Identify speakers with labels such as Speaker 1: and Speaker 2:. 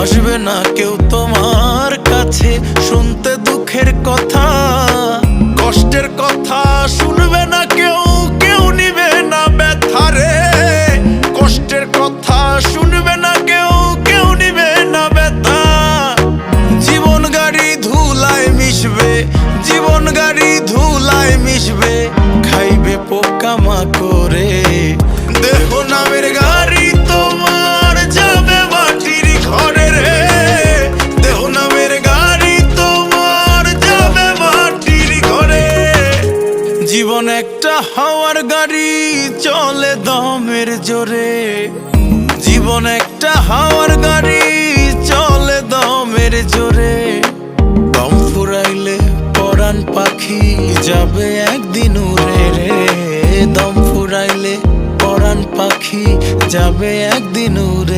Speaker 1: আসবে না কেউ তোমার কাছে। শুনতে দুঃখের কথা, কষ্টের কথা। শুনবে না কেউ কেউ নিবে না ব্যথারে কষ্টের কথা, শুনবে না কেউ কেউ নিবে না ব্যথা। জীবন গাড়ি ধুলায় মিশবে, জীবন গাড়ি ধুলায় মিশবে। খাইবে পোকামা করে জীবন একটা হাওয়ার গাড়ি চলে দমের জোরে। জীবন একটা হাওয়ার গাড়ি চলে দমের জোরে। দম ফুরাইলে পরাণ পাখি যাবে একদিন উড়ে রে। দম ফুরাইলে পরাণ পাখি যাবে একদিন উড়ে